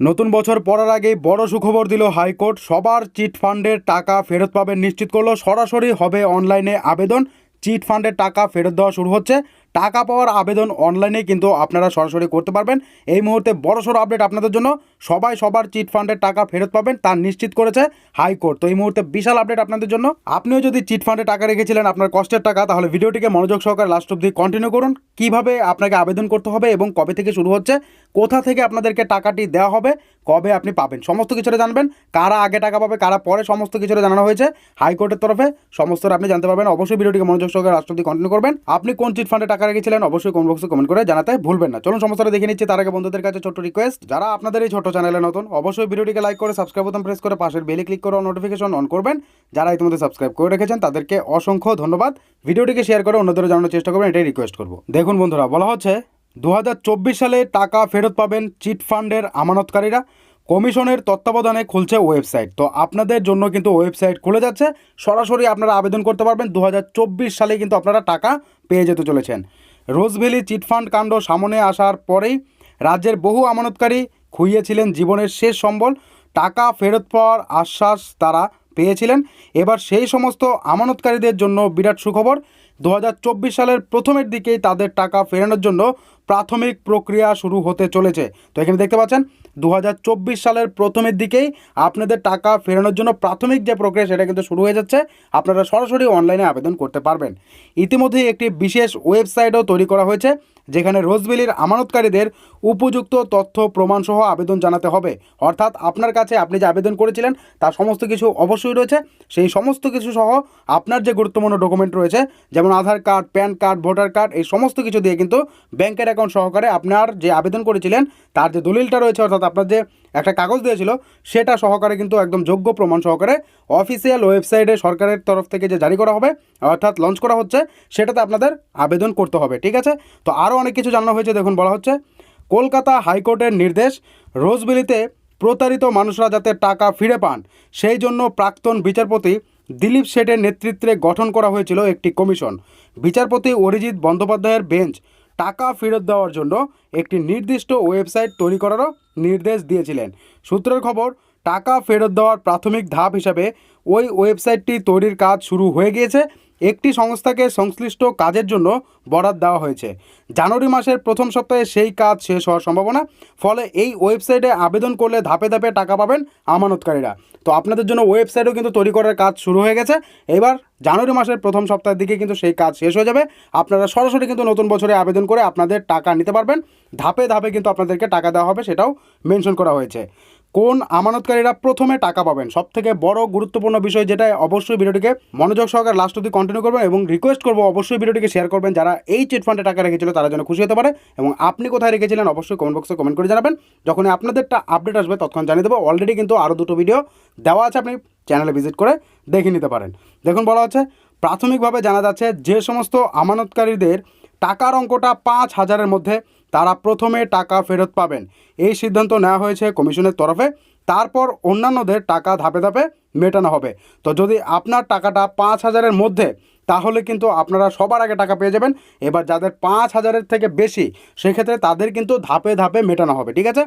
নতুন বছর পড়ার আগেই বড় সুখবর দিল হাইকোর্ট। সবার চিট ফান্ডের টাকা ফেরত পাবেন নিশ্চিত করল, সরাসরি হবে অনলাইনে আবেদন। চিট ফান্ডের টাকা ফেরত দেওয়া শুরু হচ্ছে। টাকা পাওয়ার আবেদন অনলাইনে কিন্তু আপনারা সরাসরি করতে পারবেন। এই মুহূর্তে বড়সড় আপডেট আপনাদের জন্য। সবাই সবার চিট ফান্ডের টাকা ফেরত পাবেন, তা নিশ্চিত করেছে হাইকোর্ট। তো এই মুহূর্তে বিশাল আপডেট আপনাদের জন্য। আপনিও যদি চিট ফান্ডে টাকা রেখেছিলেন আপনার কষ্টের টাকা, তাহলে ভিডিওটিকে মনোযোগ সহকারে লাস্ট অব্দি কন্টিনিউ করুন। কীভাবে আপনাকে আবেদন করতে হবে এবং কবে থেকে শুরু হচ্ছে কোথা থেকে আপনাদেরকে টাকাটি দেওয়া হবে, কবে আপনি পাবেন, সমস্ত কিছুটা জানবেন। কারা আগে টাকা পাবে, কারা পরে সমস্ত কিছুটা জানানো হয়েছে। হাইকোর্টের তরফে সমস্ত আপনি জানতে পারবেন। অবশ্যই ভিডিওটিকে মনোযোগ সহকারে অব্দি কন্টিনিউ করবেন। আপনি কোন চিট ফান্ডে টাকা রেখেছিলেন, অবশ্যই কমেন্ট বক্সে কমেন্ট করে জানাতে ভুলবেন না। চলুন সমস্যাটা দেখে নিচ্ছি। তার আগে বন্ধুদের কাছে ছোট্ট রিকোয়েস্ট যারা আপনাদের এই ছোট চ্যানেলে নতুন, অবশ্যই ভিডিওটিকে লাইক করে সাবস্ক্রাইব বোতাম প্রেস করে, পাশের বেলে ক্লিক করে নোটিফিকেশন অন করবেন। যারা ইতিমধ্যে সাবস্ক্রাইব করে রেখেছেন, তাদেরকে অসংখ্য ধন্যবাদ। ভিডিওটিকে শেয়ার করে অন্যদের জানানোর চেষ্টা করবেন, এটাই রিকোয়েস্ট করব। দেখুন বন্ধুরা, বলা হচ্ছে দু হাজার চব্বিশ সালে টাকা ফেরত পাবেন চিট ফান্ডের আমানতকারীরা। কমিশনের তত্ত্বাবধানে খুলছে ওয়েবসাইট। তো আপনাদের জন্য কিন্তু ওয়েবসাইট খুলে যাচ্ছে। সরাসরি আপনারা আবেদন করতে পারবেন। দু হাজার চব্বিশ সালে কিন্তু আপনারা টাকা পেয়ে যেতে চলেছেন। রোজভ্যালি চিটফান্ড কাণ্ড সামনে আসার পরেই রাজ্যের বহু আমানতকারী খুইয়েছিলেন জীবনের শেষ সম্বল। টাকা ফেরত পাওয়ার আশ্বাস তারা পেয়েছিলেন। এবার সেই সমস্ত আমানতকারীদের জন্য বিরাট সুখবর। দু হাজার চব্বিশ সালের প্রথমের দিকেই তাদের টাকা ফেরানোর জন্য প্রাথমিক প্রক্রিয়া শুরু হতে চলেছে। তো এখানে দেখতে পাচ্ছেন দু হাজার চব্বিশ সালের প্রথমের দিকেই আপনাদের টাকা ফেরানোর জন্য প্রাথমিক যে প্রক্রিয়া, সেটা কিন্তু শুরু হয়ে যাচ্ছে। আপনারা সরাসরি অনলাইনে আবেদন করতে পারবেন। ইতিমধ্যেই একটি বিশেষ ওয়েবসাইটও তৈরি করা হয়েছে, যেখানে রোজবেলির আমানতকারীদের উপযুক্ত তথ্য, প্রমাণসহ আবেদন জানাতে হবে। অর্থাৎ আপনার কাছে আপনি যে আবেদন করেছিলেন, তার সমস্ত কিছু অবশ্যই রয়েছে। সেই সমস্ত কিছু সহ আপনার যে গুরুত্বপূর্ণ ডকুমেন্ট রয়েছে, যেমন Aadhaar card, PAN card, voter card, এই সমস্ত কিছু দিয়ে কিন্তু ব্যাংকের অ্যাকাউন্ট সহকারে আপনার যে আবেদন করেছিলেন, তার যে দলিলটা রয়েছে, অর্থাৎ আপনার যে একটা কাগজ দিয়েছিল, সেটা সহকারে কিন্তু একদম যোগ্য প্রমাণ সহকারে অফিসিয়াল ওয়েবসাইটে সরকারের তরফ থেকে যে জারি করা হবে, অর্থাৎ লঞ্চ করা হচ্ছে, সেটাতে আপনাদের আবেদন করতে হবে, ঠিক আছে? তো আরও অনেক কিছু জানানো হয়েছে, দেখুন বলা হচ্ছে, কলকাতা হাইকোর্টের নির্দেশ, রোজবিলিতে প্রতারিত মানুষরা যাতে টাকা ফিরে পান, সেই জন্য প্রাক্তন বিচারপতি দিলীপ শেঠের নেতৃত্বে গঠন করা হয়েছিল একটি কমিশন। বিচারপতি অরিজিৎ বন্দ্যোপাধ্যায়ের বেঞ্চ টাকা ফেরত দেওয়ার জন্য একটি নির্দিষ্ট ওয়েবসাইট তৈরি করারও নির্দেশ দিয়েছিলেন। সূত্রের খবর টাকা ফেরত দেওয়ার প্রাথমিক ধাপ হিসাবে ওই ওয়েবসাইটটি তৈরির কাজ শুরু হয়ে গিয়েছে। একটি সংস্থাকে সংশ্লিষ্ট কাজের জন্য বরাদ দেওয়া হয়েছে। জানুয়ারি মাসের প্রথম সপ্তাহে সেই কাজ শেষ হওয়ার সম্ভাবনা। ফলে এই ওয়েবসাইটে আবেদন করলে ধাপে ধাপে টাকা পাবেন আমানতকারীরা। তো আপনাদের জন্য ওয়েবসাইটও কিন্তু তৈরি করার কাজ শুরু হয়ে গেছে। এবার জানুয়ারি মাসের প্রথম সপ্তাহের দিকে কিন্তু সেই কাজ শেষ হয়ে যাবে। আপনারা সরাসরি কিন্তু নতুন বছরে আবেদন করে আপনাদের টাকা নিতে পারবেন। ধাপে ধাপে কিন্তু আপনাদেরকে টাকা দেওয়া হবে সেটাও মেনশন করা হয়েছে। কোন আমানতকারীরা প্রথমে টাকা পাবেন? সব থেকে বড় গুরুত্বপূর্ণ বিষয় যেটা, অবশ্যই ভিডিওটিকে মনোযোগ সহকারে লাস্ট অব্দি কন্টিনিউ করবেন এবং রিকোয়েস্ট করব, অবশ্যই ভিডিওটিকে শেয়ার করবেন। যারা এই চিট ফান্ডে টাকা রেখেছিল, তারা যেন খুশি হতে পারে এবং আপনি কোথায় রেখেছিলেন, অবশ্যই কমেন্ট বক্সে কমেন্ট করে জানাবেন। যখন আপনাদেরটা আপডেট আসবে তৎক্ষণ জানিয়ে দেবো অলরেডি কিন্তু আরও দুটো ভিডিও দেওয়া আছে, আপনি চ্যানেলে ভিজিট করে দেখে নিতে পারেন। দেখুন, বলা হচ্ছে, প্রাথমিকভাবে জানা যাচ্ছে যে সমস্ত আমানতকারীদের টাকার অঙ্কটা পাঁচ হাজারের মধ্যে তারা প্রথমে টাকা ফেরত পাবেন। এই সিদ্ধান্ত নেওয়া হয়েছে কমিশনের তরফে। তারপর অন্যান্যদের টাকা ধাপে ধাপে মেটানো হবে। তো যদি আপনার টাকাটা পাঁচ হাজারের মধ্যে তাহলে কিন্তু আপনারা সবার আগে টাকা পেয়ে যাবেন। এবার যাদের পাঁচ হাজারের থেকে বেশি, সেক্ষেত্রে তাদের কিন্তু ধাপে ধাপে মেটানো হবে, ঠিক আছে?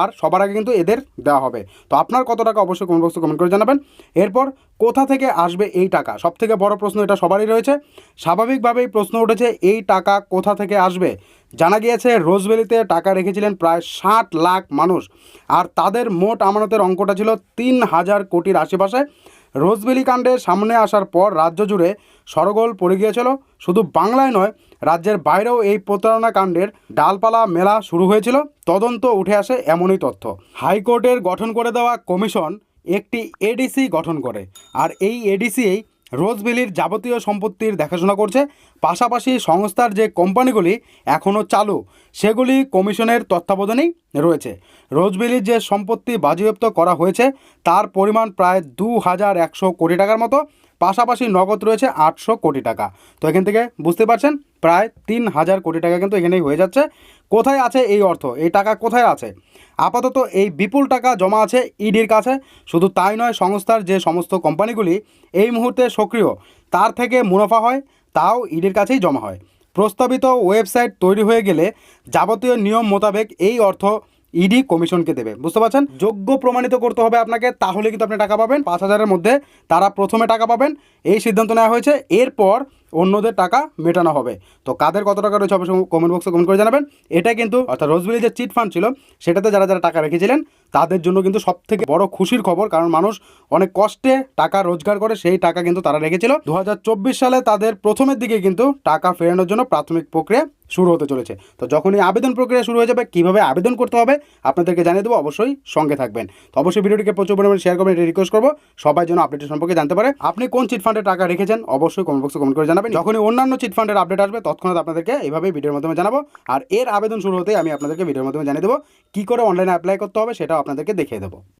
আর সবার আগে কিন্তু এদের দেওয়া হবে। তো আপনার কত টাকা অবশ্যই কমেন্ট বক্সে কমেন্ট করে জানাবেন। এরপর কোথা থেকে আসবে এই টাকা? সব থেকে বড় প্রশ্ন এটা সবারই রয়েছে। স্বাভাবিকভাবেই প্রশ্ন উঠেছে, এই টাকা কোথা থেকে আসবে? জানা গিয়েছে, রোজভ্যালিতে টাকা রেখেছিলেন প্রায় ষাট লাখ মানুষ। আর তাদের মোট আমানতের অঙ্কটা ছিল তিন হাজার কোটির আশেপাশে। রোজবেলি কাণ্ডে সামনে আসার পর রাজ্য জুড়ে সরগোল পড়ে গিয়েছিল। শুধু বাংলায় নয়, রাজ্যের বাইরেও এই প্রতারণা কাণ্ডের ডালপালা মেলা শুরু হয়েছিল। তদন্ত উঠে আসে এমনই তথ্য। হাইকোর্টের গঠন করে দেওয়া কমিশন একটি এডিসি গঠন করে, আর এই এডিসিই রোজভ্যালির যাবতীয় সম্পত্তির দেখাশোনা করছে। পাশাপাশি সংস্থার যে কোম্পানিগুলি এখনও চালু, সেগুলি কমিশনের তত্ত্বাবধানেই রয়েছে। রোজভ্যালির যে সম্পত্তি বাজেয়াপ্ত করা হয়েছে, তার পরিমাণ প্রায় দু হাজার একশো কোটি টাকার মতো। পাশাপাশি নগদ রয়েছে আটশো কোটি টাকা। তো এখান থেকে বুঝতে পারছেন? প্রায় তিন হাজার কোটি টাকা কিন্তু এখানেই হয়ে যাচ্ছে। কোথায় আছে এই অর্থ? এই টাকা কোথায় আছে? আপাতত এই বিপুল টাকা জমা আছে ইডির কাছে। শুধু তাই নয়, সংস্থার যে সমস্ত কোম্পানিগুলি এই মুহূর্তে সক্রিয়, তার থেকে মুনাফা হয়, তাও ইডির কাছেই জমা হয়। প্রস্তাবিত ওয়েবসাইট তৈরি হয়ে গেলে যাবতীয় নিয়ম মোতাবেক এই অর্থ ইডি কমিশনকে দেবে। বুঝতে পারছেন? যোগ্য প্রমাণিত করতে হবে আপনাকে, তাহলে কিন্তু আপনি টাকা পাবেন। পাঁচ হাজারের মধ্যে তারা প্রথমে টাকা পাবেন। এই সিদ্ধান্ত নেওয়া হয়েছে। এরপর অন্যদের টাকা মেটানো হবে। তো কাদের কত টাকা রয়েছে অবশ্যই কমেন্ট বক্সে কমেন্ট করে জানাবেন। এটা কিন্তু অর্থাৎ রোজবেলি যে চিট ফান্ড ছিল, সেটাতে যারা যারা টাকা রেখেছিলেন, তাদের জন্য কিন্তু সব থেকে বড় খুশির খবর। কারণ মানুষ অনেক কষ্টে টাকা রোজগার করে, সেই টাকা কিন্তু তারা রেখেছিল। দু হাজার চব্বিশ সালে তাদের প্রথমের দিকে কিন্তু টাকা ফেরানোর জন্য প্রাথমিক প্রক্রিয়া শুরু হতে চলেছে। তো যখনই আবেদন প্রক্রিয়া শুরু হয়ে যাবে, কীভাবে আবেদন করতে হবে, আপনাদেরকে জানিয়ে দেবো, অবশ্যই সঙ্গে থাকবেন। তো অবশ্যই ভিডিওটিকে প্রচুর পরিমাণে শেয়ার করবেন এটা রিকোয়েস্ট করব, সবাই যেন আপডেটের সম্পর্কে জানতে পারে। আপনি কোন চিট ফান্ডে টাকা রেখেছেন, অবশ্যই কমেন্ট বক্সে কমেন্ট করে জানাবেন। যখনই অন্যান্য চিট ফান্ডের আপডেট আসবে, তৎক্ষণাৎ আপনাদেরকে এইভাবে ভিডিওর মাধ্যমে জানাব। আর এর আবেদন শুরু হতেই আমি আপনাদেরকে ভিডিওর মাধ্যমে জানিয়ে দেবো, কী করে অনলাইনে অ্যাপ্লাই করতে হবে, সেটাও আপনাদেরকে দেখিয়ে দেবো।